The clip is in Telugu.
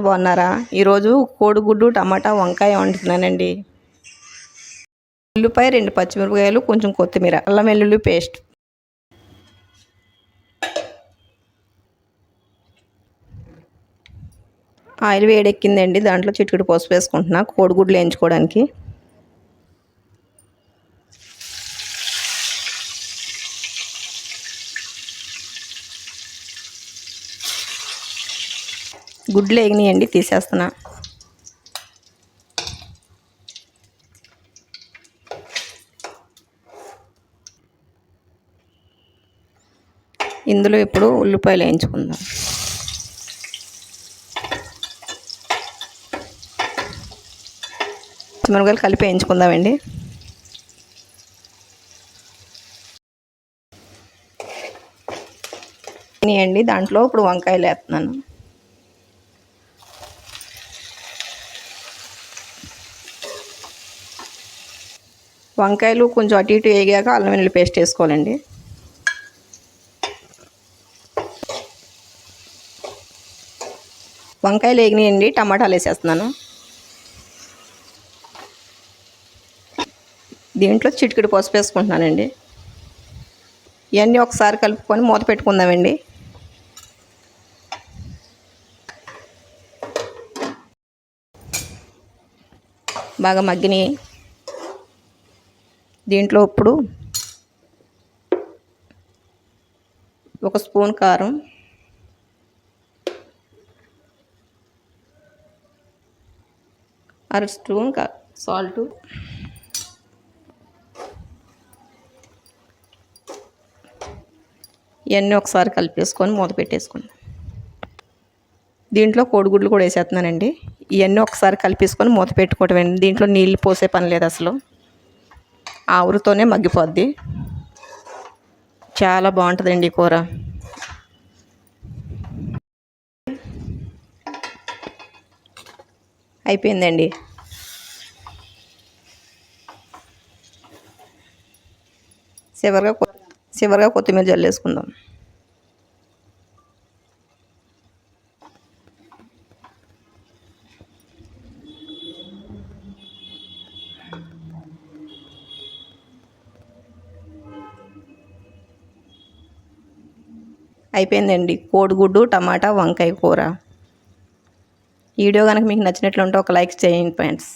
బాగున్నారా ఈరోజు కోడిగుడ్డు టమాటా వంకాయ వండుతున్నానండి ఉల్లిపాయ రెండు పచ్చిమిరపకాయలు కొంచెం కొత్తిమీర అల్లం వెల్లుల్లి పేస్ట్. ఆయిల్ వేడెక్కిందండి. దాంట్లో చిటికెడు పసుపు వేసుకుంటున్నా కోడిగుడ్లు వేయించుకోవడానికి. గుడ్లు వేగినాయండి తీసేస్తున్నా. ఇందులో ఇప్పుడు ఉల్లిపాయలు వేయించుకుందాం. పచ్చిమిరపకాయలు కలిపి వేయించుకుందామండి. అండి దాంట్లో ఇప్పుడు వంకాయలు వేస్తున్నాను. వంకాయలు కొంచెం అటు ఇటు వేగాక అల్లం వెల్లుల్లి పేస్ట్ వేసుకోవాలండి. వంకాయలు వేగినాయండి టమాటాలు వేసేస్తున్నాను. దీంట్లో చిటికిడి పసుపు వేసుకుంటున్నానండి. ఇవన్నీ ఒకసారి కలుపుకొని మూత పెట్టుకుందామండి. బాగా మగ్గినాయి. దీంట్లో ఇప్పుడు ఒక స్పూన్ కారం అర స్పూన్ సాల్ట్ ఇవన్నీ ఒకసారి కలిపేసుకొని మూత పెట్టేసుకుందాం దీంట్లో కోడిగుడ్లు కూడా వేసేస్తున్నానండి. ఇవన్నీ ఒకసారి కలిపేసుకొని మూత పెట్టుకోవటం దీంట్లో నీళ్ళు పోసే పని లేదు అసలు. ఆవురుతోనే మగ్గిపోద్ది. చాలా బాగుంటుందండి కూర. అయిపోయిందండి. చివరిగా చివరిగా కొత్తిమీర జల్లేసుకుందాం. అయిపోయిందండి. కోడిగుడ్డు టమాటా వంకాయ కూర. వీడియో కనుక మీకు నచ్చినట్లుంటే ఒక లైక్ చేయండి ఫ్రెండ్స్.